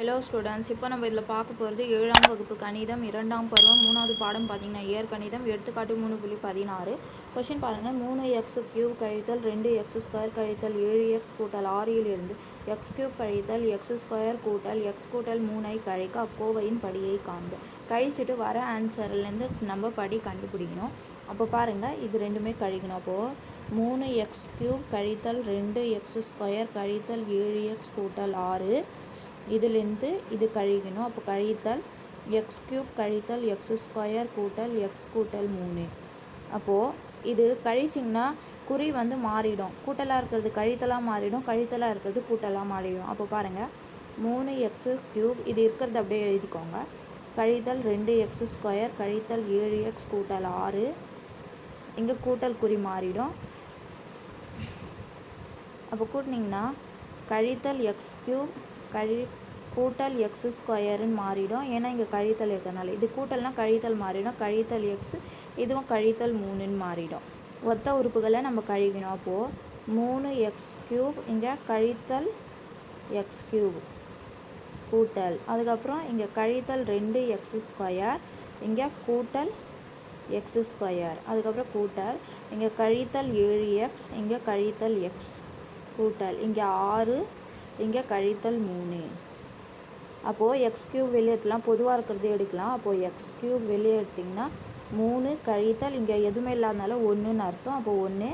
Hello students இப்போ நம்ம இதில் பார்க்க போகிறது ஏழாம் வகுப்பு கணிதம் இரண்டாம் பருவம் மூணாவது பாடம் பார்த்தீங்கன்னா இயற்கணிதம் எடுத்துக்காட்டு மூணு புள்ளி பதினாறு. கொஷின் பாருங்கள் மூணு எக்ஸ் கியூப் கழித்தல் ரெண்டு எக்ஸ் ஸ்கொயர் கழித்தல் ஏழு எக்ஸ் கூட்டல் ஆறிலிருந்து எக்ஸ் கியூப் கழித்தல் எக்ஸ் ஸ்கொயர் கூட்டல் எக்ஸ் கூட்டல் மூணை கழிக்க அக்கோவையின் படியை காண்க. கழிச்சிட்டு வர ஆன்சர்லேருந்து நம்ம படி கண்டுபிடிக்கணும். அப்போ பாருங்கள் இது ரெண்டுமே கழிக்கணும். அப்போது மூணு எக்ஸ் கியூப் கழித்தல் ரெண்டு எக்ஸ் ஸ்கொயர் கழித்தல் ஏழு எக்ஸ் கூட்டல் ஆறு. இதுலேருந்து இது கழிக்கணும். அப்போ கழித்தல் எக்ஸ் கியூப் கழித்தல் எக்ஸ் ஸ்கொயர் கூட்டல் எக்ஸ் கூட்டல் மூணு. அப்போது இது கழிச்சிங்கன்னா குறி வந்து மாறிடும். கூட்டலாக இருக்கிறது கழித்தலாக மாறிடும். கழித்தலாக இருக்கிறது கூட்டலாக மாறிடும். அப்போ பாருங்கள் மூணு எக்ஸு க்யூப் இது இருக்கிறது அப்படியே எழுதிக்கோங்க. கழித்தல் ரெண்டு எக்ஸ் ஸ்கொயர் கழித்தல் ஏழு எக்ஸ் கூட்டல் ஆறு. இங்கே கூட்டல் குறி மாறிடும். அப்போ கூட்டினிங்கன்னா கழித்தல் எக்ஸ் க்யூப் கழி கூட்டல் எக்ஸ் ஸ்கொயருன்னு மாறிடும். ஏன்னா இங்கே கழித்தல் இருக்கிறதுனால. இது கூட்டல்னால் கழித்தல் மாறிடும். கழித்தல் எக்ஸ் இதுவும் கழித்தல் மூணுன்னு மாறிடும். ஒத்த உறுப்புகளை நம்ம கழிக்கணும் அப்போது மூணு எக்ஸ் க்யூப் இங்கே கழித்தல் எக்ஸ் க்யூப் கூட்டல். அதுக்கப்புறம் இங்கே கழித்தல் ரெண்டு எக்ஸ் ஸ்கொயர் இங்கே கூட்டல் எக்ஸ் ஸ்கொயர் அதுக்கப்புறம் கூட்டல். இங்கே கழித்தல் ஏழு எக்ஸ் இங்கே கழித்தல் எக்ஸ் கூட்டல். இங்கே ஆறு இங்கே கழித்தல் மூணு அப்போது எக்ஸ் கியூப் வெளியே பொதுவாக இருக்கிறது எடுக்கலாம். அப்போது எக்ஸ் கியூப் வெளியே எடுத்திங்கன்னா மூணு கழித்தல் இங்கே எதுவுமே இல்லாதனால ஒன்றுன்னு அர்த்தம். அப்போது ஒன்று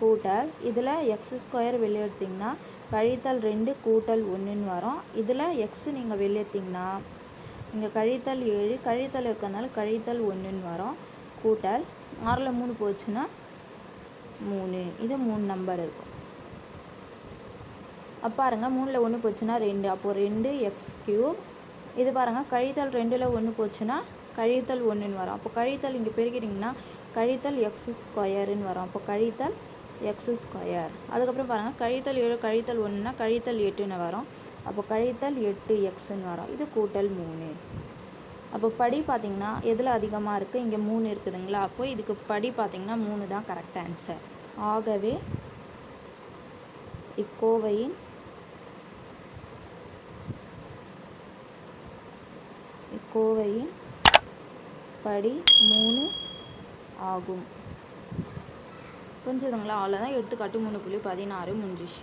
கூட்டல் இதில் எக்ஸ் ஸ்கொயர் வெளியே எடுத்திங்கன்னா கழித்தல் ரெண்டு கூட்டல் ஒன்றுன்னு வரும். இதில் எக்ஸ் நீங்கள் வெளியே எடுத்திங்கன்னா இங்கே கழித்தல் ஏழு கழித்தல் இருக்கிறதுனால கழித்தல் ஒன்றுன்னு வரும். கூட்டல் ஆறில் மூணு போச்சுன்னா மூணு இது மூணு நம்பர் இருக்கும் பாருங்கள் மூணில் ஒன்று போச்சுன்னா ரெண்டு. அப்போது ரெண்டு எக்ஸ் கியூப் இது பாருங்கள் கழித்தல் ரெண்டில் ஒன்று போச்சுன்னா கழித்தல் ஒன்றுன்னு வரும். அப்போ கழித்தல் இங்கே பெருக்கிட்டிங்கன்னா கழித்தல் எக்ஸ் ஸ்கொயருன்னு வரும். அப்போ கழித்தல் எக்ஸ் ஸ்கொயர் அதுக்கப்புறம் பாருங்கள் கழித்தல் ஏழு கழித்தல் ஒன்றுனா கழித்தல் எட்டுன்னு வரும். அப்போ கழித்தல் எட்டு எக்ஸ்ன்னு வரும். இது கூட்டல் மூணு. அப்போ படி பார்த்திங்கன்னா எதில் அதிகமாக இருக்குது இங்கே மூணு இருக்குதுங்களா? அப்போ இதுக்கு படி பார்த்திங்கன்னா மூணு தான் கரெக்ட் ஆன்சர் ஆகவே இக்கோவையின் இக்கோவையின் படி மூணு ஆகும். புரிஞ்சுதுங்களா? அவ்வளோதான் எட்டு கட்டு மூணு புள்ளி பதினாறு முடிஞ்சிச்சு